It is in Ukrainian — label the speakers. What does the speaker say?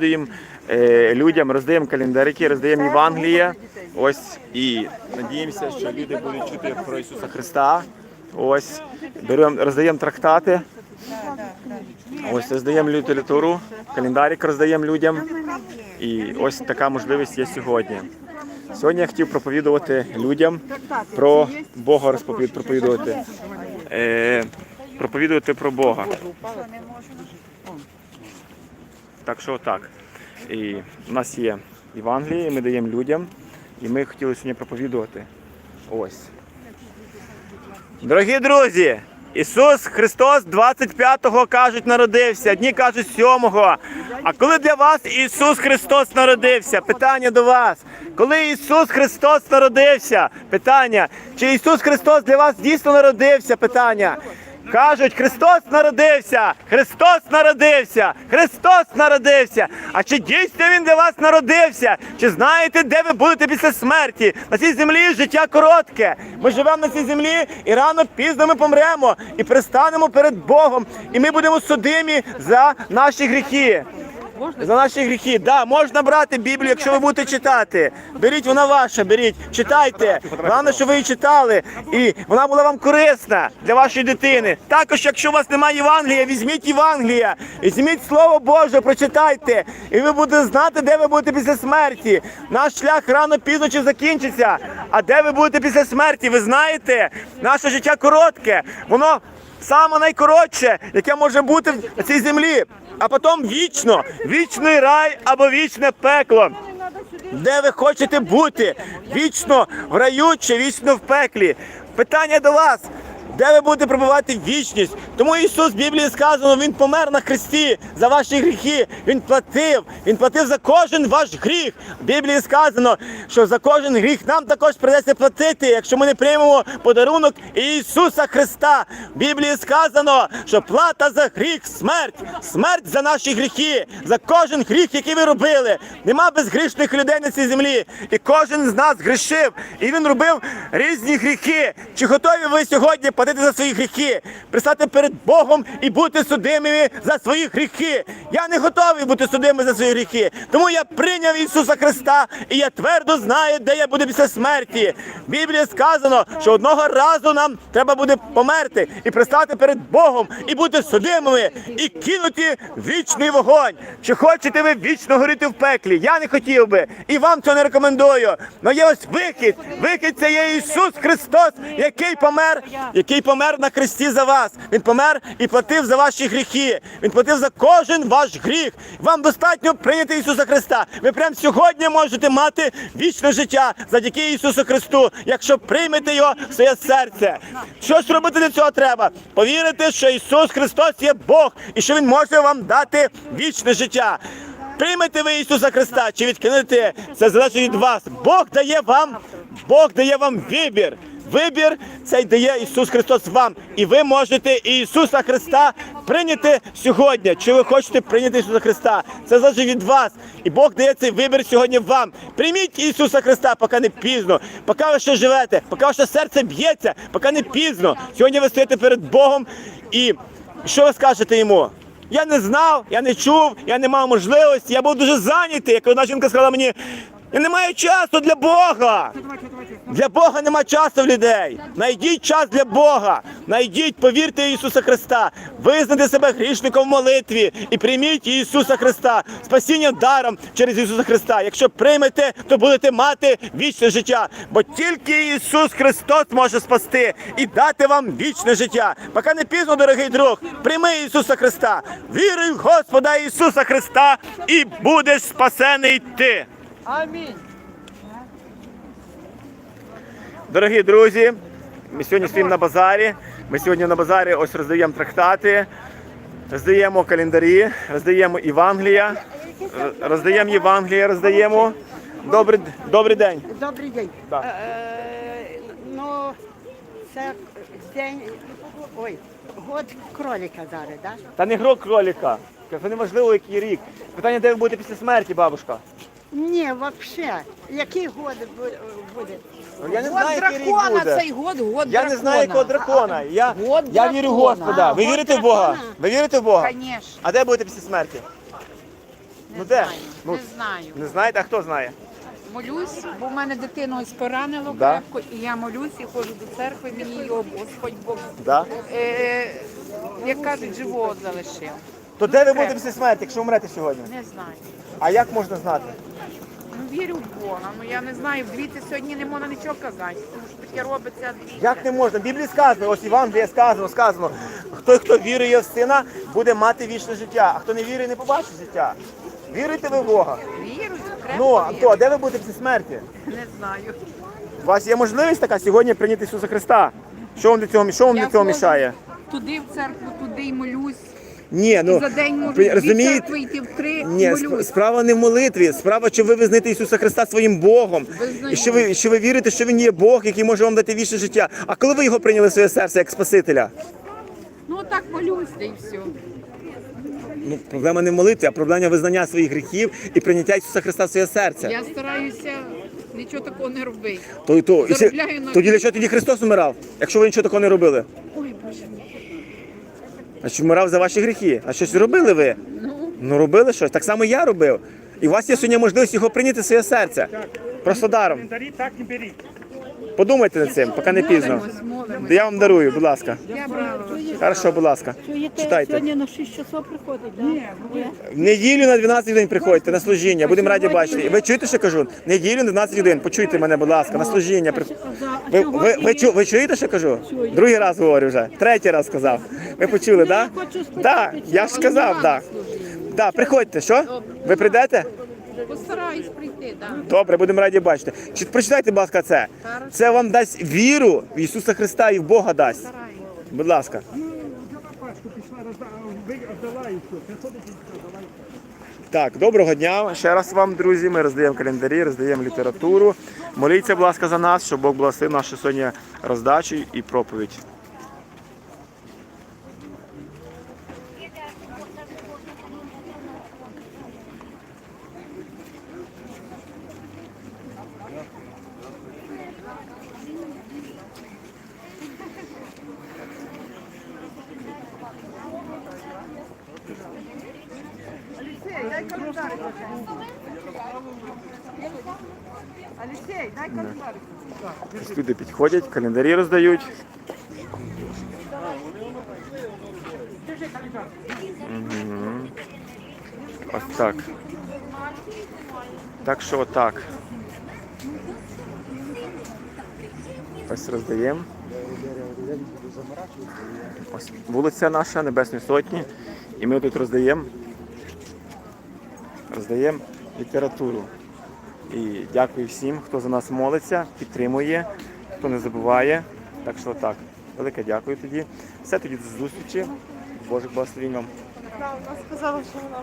Speaker 1: Даємо е, людям, роздаємо календарики, роздаємо Євангеліє. Ось і надіємося, що люди будуть чути про Ісуса Христа. Ось беремо, роздаємо трактати. Ось роздаємо літературу, календарик роздаємо людям. І ось така можливість є сьогодні. Сьогодні я хотів проповідувати людям про Бога розповід- проповідувати. Е, проповідувати про Бога. Так що так. І у нас є Євангеліє, ми даємо людям, і ми хотіли сьогодні проповідувати. Ось. Дорогі друзі! Ісус Христос 25-го кажуть народився, одні кажуть 7-го. А коли для вас Ісус Христос народився? Питання до вас. Коли Ісус Христос народився? Питання. Чи Ісус Христос для вас дійсно народився? Питання. Кажуть, Христос народився! Христос народився! Христос народився! А чи дійсно Він для вас народився? Чи знаєте, де ви будете після смерті? На цій землі життя коротке. Ми живемо на цій землі і рано пізно ми помремо і пристанемо перед Богом. І ми будемо судимі за наші гріхи. За наші гріхи. Да, можна брати Біблію, якщо ви будете читати. Беріть, вона ваша, беріть, читайте. Головне, що ви її читали, і вона була вам корисна для вашої дитини. Також, якщо у вас немає Євангелія, візьміть Євангелія, візьміть Слово Боже, прочитайте, і ви будете знати, де ви будете після смерті. Наш шлях рано пізно чи закінчиться. А де ви будете після смерті? Ви знаєте, наше життя коротке, воно саме найкоротше, яке може бути на цій землі. А потім вічно, вічний рай або вічне пекло. Де ви хочете бути? Вічно в раю чи вічно в пеклі? Питання до вас. Де ви будете пробувати вічність? Тому Ісус в Біблії сказано, Він помер на хресті за ваші гріхи. Він платив. Він платив за кожен ваш гріх. В Біблії сказано, що за кожен гріх нам також придеться платити, якщо ми не приймемо подарунок Ісуса Христа. В Біблії сказано, що плата за гріх смерть, смерть за наші гріхи, за кожен гріх, який ви робили. Нема безгрішних людей на цій землі. І кожен з нас грішив. І він робив різні гріхи. Чи готові ви сьогодні платити за свої гріхи, пристати перед Богом і бути судимими за свої гріхи? Я не готовий бути судимим за свої гріхи. Тому я прийняв Ісуса Христа, і я твердо знаю, де я буду після смерті. В Біблії сказано, що одного разу нам треба буде померти і пристати перед Богом, і бути судимими, і кинути вічний вогонь. Чи хочете ви вічно горіти в пеклі? Я не хотів би, і вам цього не рекомендую. Но є ось вихід. Вихід це є Ісус Христос, який помер, який помер на хресті за вас. Він помер і платив за ваші гріхи. Він платив за кожен ваш гріх. Вам достатньо прийняти Ісуса Христа. Ви прямо сьогодні можете мати вічне життя завдяки Ісусу Христу, якщо приймете його в своє серце. Що ж робити для цього треба? Повірити, що Ісус Христос є Бог і що Він може вам дати вічне життя. Приймете ви Ісуса Христа чи відкинете, це залежить від вас. Бог дає вам, Бог дає вам вибір. Вибір цей дає Ісус Христос вам. І ви можете Ісуса Христа прийняти сьогодні. Чи ви хочете прийняти Ісуса Христа? Це залежить від вас. І Бог дає цей вибір сьогодні вам. Прийміть Ісуса Христа, поки не пізно, поки ви ще живете, поки ваше серце б'ється, поки не пізно. Сьогодні ви стоїте перед Богом і що ви скажете йому? Я не знав, я не чув, я не мав можливості, я був дуже зайнятий. Як одна жінка сказала мені, я не маю часу для Бога. Для Бога нема часу в людей. Найдіть час для Бога. Найдіть, повірте Ісуса Христа, визнайте себе грішником в молитві і прийміть Ісуса Христа, спасіння даром через Ісуса Христа. Якщо приймете, то будете мати вічне життя. Бо тільки Ісус Христос може спасти і дати вам вічне життя. Поки не пізно, дорогий друг, прийми Ісуса Христа, віруй в Господа Ісуса Христа і будеш спасений ти.
Speaker 2: Амінь.
Speaker 1: Дорогі друзі, ми сьогодні стоїмо на базарі. Ми сьогодні на базарі ось роздаємо трактати, роздаємо календарі, роздаємо Євангелія, роздаємо Євангелія, роздаємо. Добрий, добрий день.
Speaker 2: Добрий день.
Speaker 1: Так.
Speaker 2: Е, ну, це день, ой, год кролика зараз, так?
Speaker 1: Та не грок кроліка. Це неважливо, який рік. Питання, де ви будете після смерті, бабушка?
Speaker 2: Ні, взагалі. Який год буде?
Speaker 1: Ну, Я не знаю, який рік
Speaker 3: дракона
Speaker 1: буде.
Speaker 3: цей год, год
Speaker 1: Я не знаю, якого дракона. Я,
Speaker 3: Год
Speaker 1: я вірю в
Speaker 3: дракона.
Speaker 1: Господа. Ви вірите в Бога?
Speaker 2: дракона.
Speaker 1: Ви вірите в Бога?
Speaker 3: Конечно.
Speaker 1: А де будете після смерті? Ну де?
Speaker 3: знаю,
Speaker 1: Ну,
Speaker 3: не знаю.
Speaker 1: Не знаєте, а хто знає?
Speaker 3: Молюсь, бо в мене дитину ось поранило
Speaker 1: Да.
Speaker 3: крепко, і я молюсь і ходжу до церкви, мені об- Господь Бог,
Speaker 1: Да?
Speaker 3: е, як кажуть, живого залишив.
Speaker 1: То де ви будете після смерті, якщо умрете сьогодні?
Speaker 3: Не знаю.
Speaker 1: А як можна знати?
Speaker 3: Ну вірю в Бога. Ну я не знаю, дивіться, сьогодні не можна нічого казати, тому що таке робиться. дивіться.
Speaker 1: Як не можна? В Біблії сказано, ось Іван де сказано, сказано, хто, хто вірує в сина, буде мати вічне життя, а хто не вірує, не побачить життя. Віруєте ви в Бога?
Speaker 3: Вірю,
Speaker 1: Ну, а то, а де ви будете після смерті?
Speaker 3: Не знаю.
Speaker 1: У вас є можливість така сьогодні прийняти Ісуса Христа. Що вам до цього, що вам
Speaker 3: Я
Speaker 1: до цього
Speaker 3: ходжу
Speaker 1: мішає?
Speaker 3: Туди в церкву, туди й молюсь.
Speaker 1: Ні, ну
Speaker 3: і за день можу
Speaker 1: ви
Speaker 3: дві
Speaker 1: розумієте?
Speaker 3: церкви йти в три,
Speaker 1: Ні, сп-
Speaker 3: молюсь.
Speaker 1: справа не в молитві, справа, що ви визнаєте Ісуса Христа своїм Богом.
Speaker 3: Визнаю.
Speaker 1: І що ви, що ви вірите, що Він є Бог, який може вам дати вічне життя. А коли ви його прийняли в своє серце як Спасителя?
Speaker 3: Ну так молюсь, та й все.
Speaker 1: Ну, проблема не в молитві, а проблема визнання своїх гріхів і прийняття Ісуса Христа в своє серце.
Speaker 3: Я стараюся нічого такого не робити.
Speaker 1: То, то, і це-
Speaker 3: Заробляю на-
Speaker 1: тоді для чого тоді Христос умирав, якщо ви нічого такого не робили?
Speaker 3: Ой, Боже мій.
Speaker 1: Значить, вмирав за ваші гріхи. А щось робили ви?
Speaker 3: Ну,
Speaker 1: Ну робили щось. Так само я робив. І у вас є сьогодні можливість його прийняти в своє серце. Просто даром.
Speaker 4: Дарі так не беріть.
Speaker 1: Подумайте над цим, поки не пізно. Я вам дарую, будь ласка. Хорошо, будь ласка. Читайте.
Speaker 2: сьогодні на 6 часов приходить?
Speaker 1: В неділю на 12 годин приходьте на служіння. Будемо раді бачити. Ви чуєте, що кажу? Неділю на 12 годин. Почуйте мене, будь ласка, на служіння. При- Ви, ви, ви, чу- ви чуєте, що кажу? Другий раз говорю вже. Третій раз сказав. Ви почули, так? Да? Так, я ж сказав, так. Да, приходьте, що? Ви прийдете?
Speaker 3: Постараюсь прийти, так.
Speaker 1: Добре, будемо раді бачити. Чи прочитайте, будь ласка, це. Це вам дасть віру в Ісуса Христа і в Бога дасть.
Speaker 3: Стараюсь.
Speaker 1: Будь ласка.
Speaker 4: Давай.
Speaker 1: Так, доброго дня. Ще раз вам, друзі. Ми роздаємо календарі, роздаємо літературу. Моліться, будь ласка, за нас, щоб Бог благословив нашу сьогодні роздачу і проповідь. Ось Люди підходять, календарі роздають. Мгм. Ось так. Так що отак. Ось роздаємо. Ось вулиця наша Небесної Сотні. І ми тут роздаємо. Роздаємо літературу. І дякую всім, хто за нас молиться, підтримує, хто не забуває. Так що так. Велике дякую тоді. Все тоді до зустрічі. Божих благословінь вам.
Speaker 5: Вона сказала, що вона